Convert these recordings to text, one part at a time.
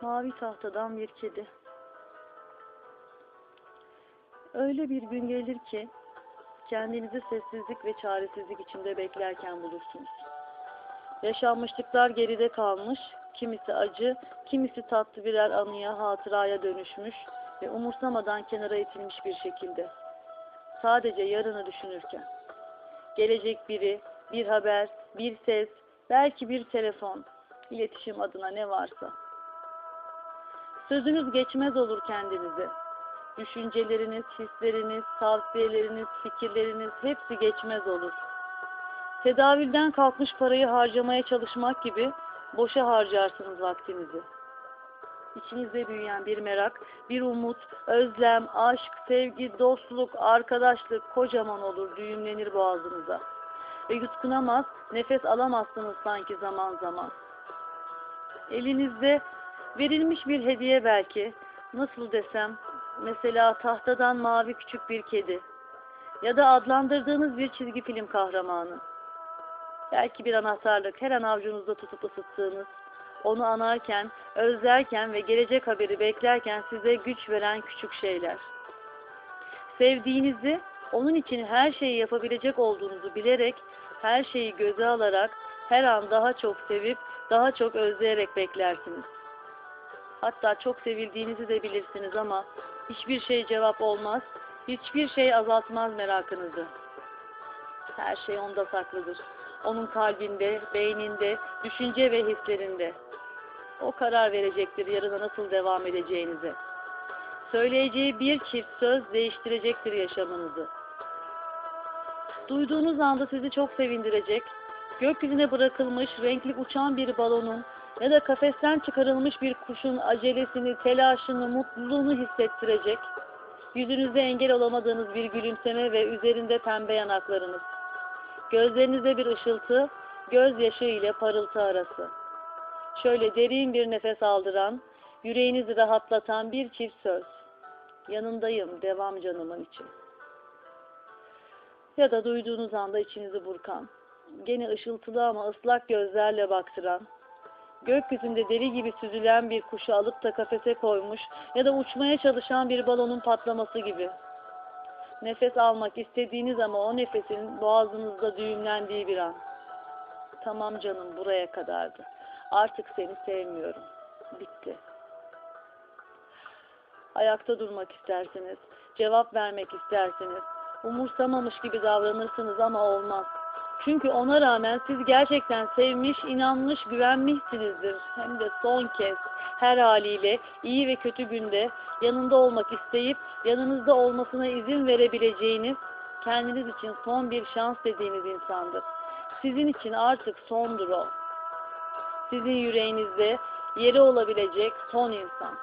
Mavi tahtadan bir kedi. Öyle bir gün gelir ki kendinizi sessizlik ve çaresizlik içinde beklerken bulursunuz. Yaşanmışlıklar geride kalmış, kimisi acı, kimisi tatlı birer anıya, hatıraya dönüşmüş ve umursamadan kenara itilmiş bir şekilde. Sadece yarını düşünürken. Gelecek biri, bir haber, bir ses, belki bir telefon, iletişim adına ne varsa. Sözünüz geçmez olur kendinize. Düşünceleriniz, hisleriniz, tavsiyeleriniz, fikirleriniz hepsi geçmez olur. Tedavülden kalkmış parayı harcamaya çalışmak gibi boşa harcarsınız vaktinizi. İçinizde büyüyen bir merak, bir umut, özlem, aşk, sevgi, dostluk, arkadaşlık kocaman olur, düğümlenir boğazınıza. Ve yutkunamaz, nefes alamazsınız sanki zaman zaman. Elinizde verilmiş bir hediye belki, nasıl desem, mesela tahtadan mavi küçük bir kedi ya da adlandırdığınız bir çizgi film kahramanı. Belki bir anahtarlık, her an avcunuzda tutup ısıttığınız, onu anarken, özlerken ve gelecek haberi beklerken size güç veren küçük şeyler. Sevdiğinizi, onun için her şeyi yapabilecek olduğunuzu bilerek, her şeyi göze alarak, her an daha çok sevip, daha çok özleyerek beklersiniz. Hatta çok sevildiğinizi de bilirsiniz ama hiçbir şey cevap olmaz, hiçbir şey azaltmaz merakınızı. Her şey onda saklıdır. Onun kalbinde, beyninde, düşünce ve hislerinde. O karar verecektir yarına nasıl devam edeceğinize. Söyleyeceği bir çift söz değiştirecektir yaşamınızı. Duyduğunuz anda sizi çok sevindirecek, gökyüzüne bırakılmış renkli uçan bir balonun ya da kafesten çıkarılmış bir kuşun acelesini, telaşını, mutluluğunu hissettirecek, yüzünüzde engel olamadığınız bir gülümseme ve üzerinde pembe yanaklarınız. Gözlerinizde bir ışıltı, gözyaşı ile parıltı arası. Şöyle derin bir nefes aldıran, yüreğinizi rahatlatan bir çift söz. Yanındayım, devam canımın için. Ya da duyduğunuz anda içinizi burkan, gene ışıltılı ama ıslak gözlerle baktıran, gökyüzünde deli gibi süzülen bir kuşu alıp da kafese koymuş ya da uçmaya çalışan bir balonun patlaması gibi. Nefes almak istediğiniz ama o nefesin boğazınızda düğümlendiği bir an. Tamam canım buraya kadardı. Artık seni sevmiyorum. Bitti. Ayakta durmak istersiniz. Cevap vermek istersiniz. Umursamamış gibi davranırsınız ama olmaz. Çünkü ona rağmen siz gerçekten sevmiş, inanmış, güvenmişsinizdir. Hem de son kez her haliyle iyi ve kötü günde yanında olmak isteyip yanınızda olmasına izin verebileceğiniz, kendiniz için son bir şans dediğiniz insandır. Sizin için artık sondur o. Sizin yüreğinizde yeri olabilecek son insan.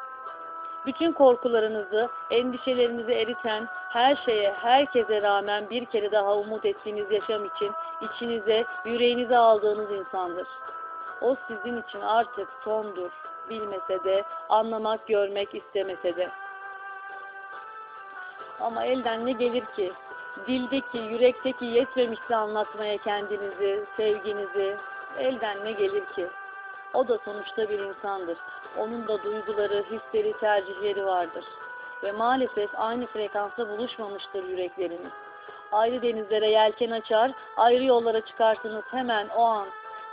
Bütün korkularınızı, endişelerinizi eriten, her şeye, herkese rağmen bir kere daha umut ettiğiniz yaşam için içinize, yüreğinize aldığınız insandır. O sizin için artık sondur, bilmese de, anlamak, görmek istemese de. Ama elden ne gelir ki? Dildeki, yürekteki yetmemişse anlatmaya kendinizi, sevginizi, elden ne gelir ki? O da sonuçta bir insandır. Onun da duyguları, hisleri, tercihleri vardır. Ve maalesef aynı frekansta buluşmamıştır yürekleriniz. Ayrı denizlere yelken açar, ayrı yollara çıkarsınız hemen o an.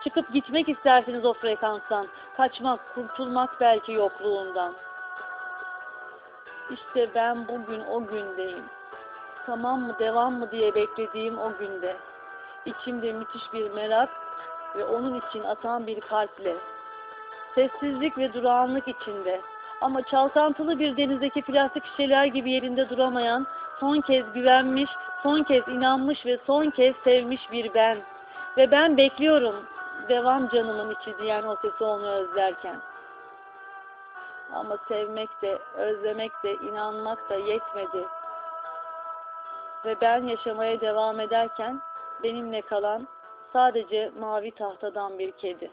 Çıkıp gitmek istersiniz o frekanstan. Kaçmak, kurtulmak belki yokluğundan. İşte ben bugün o gündeyim. Tamam mı, devam mı diye beklediğim o günde. İçimde müthiş bir merak ve onun için atan bir kalple. Sessizlik ve durağanlık içinde. Ama çalkantılı bir denizdeki plastik şişeler gibi yerinde duramayan, son kez güvenmiş, son kez inanmış ve son kez sevmiş bir ben. Ve ben bekliyorum, devam canımın içi diyen o sesi onu özlerken. Ama sevmek de, özlemek de, inanmak da yetmedi. Ve ben yaşamaya devam ederken benimle kalan sadece mavi tahtadan bir kedi.